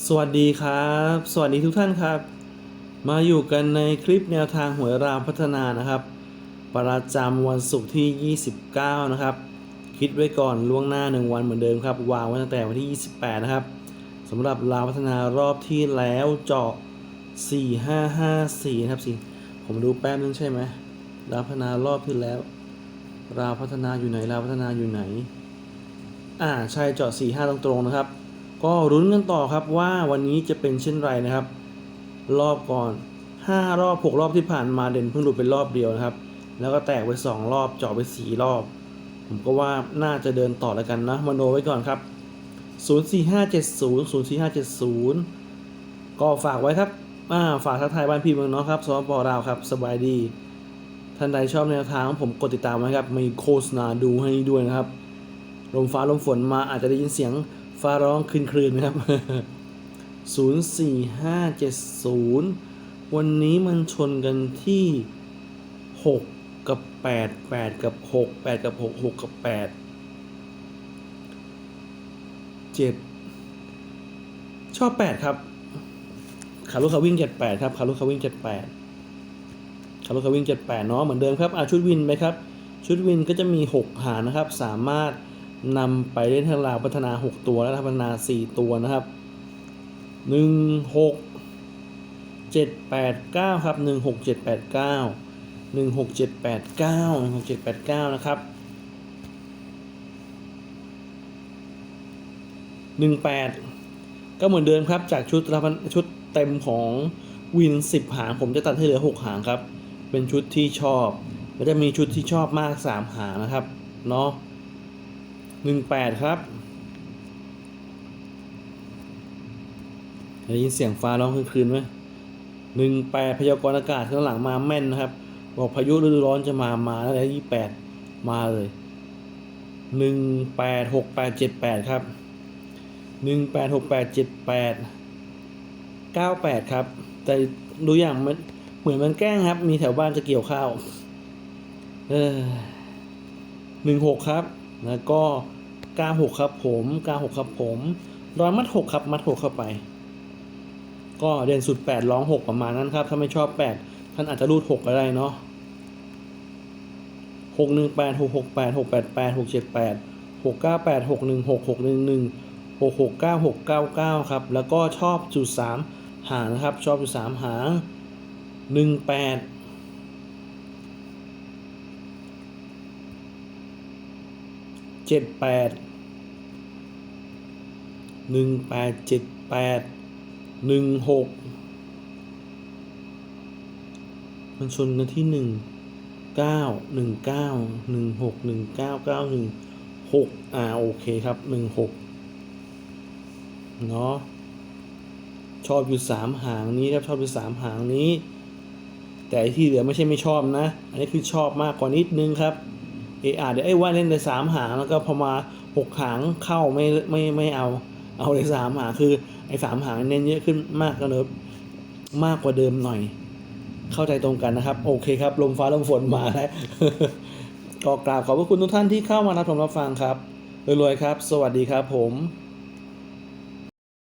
สวัสดีครับ สวัสดีทุกท่านครับ มาอยู่กันในคลิปแนวทางหวยรามพัฒนานะครับ ประจำวันศุกร์ที่ 29 นะครับ คิดไว้ก่อนล่วงหน้า 1 วันเหมือนเดิมครับ วางไว้ตั้งแต่วันที่ 28 นะครับสำหรับรามพัฒนารอบที่แล้วเจาะ 4554 นะครับสิผมดูแป๊บนึงใช่ไหมรามพัฒนารอบที่แล้ว ราพัฒนาอยู่ไหนราพัฒนาอยู่ไหน อ่าใช่เจาะ4 5 ตรงๆนะครับ ก็รุ้นกันต่อครับว่าวันนี้จะเป็นเช่นไรนะครับ รอบก่อน 5 รอบ 6 รอบที่ผ่านมาเด่นเพิ่งหลุดไปรอบเดียวนะครับ แล้วก็แตกไป 2 รอบเจาะไป 4 รอบ ผมก็ว่าน่าจะเดินต่อแล้วกันนะมโนไว้ก่อนครับ 04570 04570 ก็ฝากไว้ครับาฝากทักทายบ้านพี่เมืองเนาะครับสปปลาวครับสบายดีท่านใดชอบแนวทางของผมกดติดตามไว้ครับมีโฆษณาดูให้ด้วยนะครับลมฟ้าลมฝนมาอาจจะได้ยินเสียง ฟ้าร้องคืนๆนนะครับ 04570 วันนี้มันชนกันที่ 6 กับ 8 8 กับ 6 8 กับ 6 6 กับ 8 7 ชอบ 8 ครับขารุขาวิ่ง 78 ครับขารุขาวิ่ง 78ขารุขาวิ่ง 78 เนาะเหมือนเดิมครับอาชุดวินไปครับ ชุดวินก็จะมี 6 หานะครับ สามารถ นำไปเล่นทางลาวพัฒนา 6 ตัว และพัฒนา 4 ตัวนะครับ 1 6 7 8 9 ครับ 1 6 7 8 9 1 6 7 8 9 1 6 7 8 9 นะครับ 18 ก็เหมือนเดิมครับจากชุดละพันชุดเต็มของวิน 10 หาง ผมจะตัดให้เหลือ 6 หางครับ เป็นชุดที่ชอบก็จะมีชุดที่ชอบมาก 3 หางนะครับ เนาะ 18ครับได้ยินเสียงฟ้าร้องคืนไหมหนึ่งแปดพยากรณ์อากาศข้างหลังมาแม่นนะครับ บอกพายุฤดูร้อนจะมามาแล้วยี่แปดมาเลยหนึ่งแปดหกแปดเจ็ดแปดครับหนึ่งแปดหกแปดเจ็ดแปดเก้าแปดครับ แต่ดูอย่างมันเหมือนมันแกล้งครับ มีแถวบ้านจะเกี่ยวข้าว เออหนึ่งหกครับ แล้วก็ก้าหกครับผมก้าหกครับผมร้อยมัดหกครับ มัดหกเข้าไป ก็เด่นสุดแปดร้องหกประมาณนั้นครับ ถ้าไม่ชอบแปดท่านอาจจะรูดหกก็ได้เนาะหกหนึ่งแปดหกหกแปดหกแปดแปดหกเจ็ดแปดหกเก้าแปดหกหนึ่งหกหกหนึ่งหนึ่งหกหกเก้าหกเก้าเก้าครับ แล้วก็ชอบจุดสามหางนะครับ ชอบจุดสามหางหนึ่งแปด จ็ดแปดหนึ่งแปดเจ็ดแปดหนึ่งหกมันชนกันที่หนึ่งเก้าหนึ่งเก้าหนึ่งหกหนึ่งเก้าเก้าหนึ่งหกอ่าโอเคครับหนึ่งหกเนาะชอบอยู่สามหางนี้ครับชอบอยู่สามหางนี้ แต่ไอ้ที่เหลือไม่ใช่ไม่ชอบนะ อันนี้คือชอบมากกว่านิดนึงครับ เอออาเดี๋ยวไอ้ว่าเล่นในสามหางแล้วก็พอมาหกหางเข้าไม่ไม่ไม่เอา เอาในสามหางคือไอ้สามหางเน้นเยอะขึ้นมากก็เลยมมากกว่าเดิมหน่อย เข้าใจตรงกันนะครับ โอเคครับ ลมฟ้าลมฝนมาแล้วก็กราบขอบพระคุณทุกท่านที่เข้ามารับชมรับฟังครับรวยๆครับ สวัสดีครับผม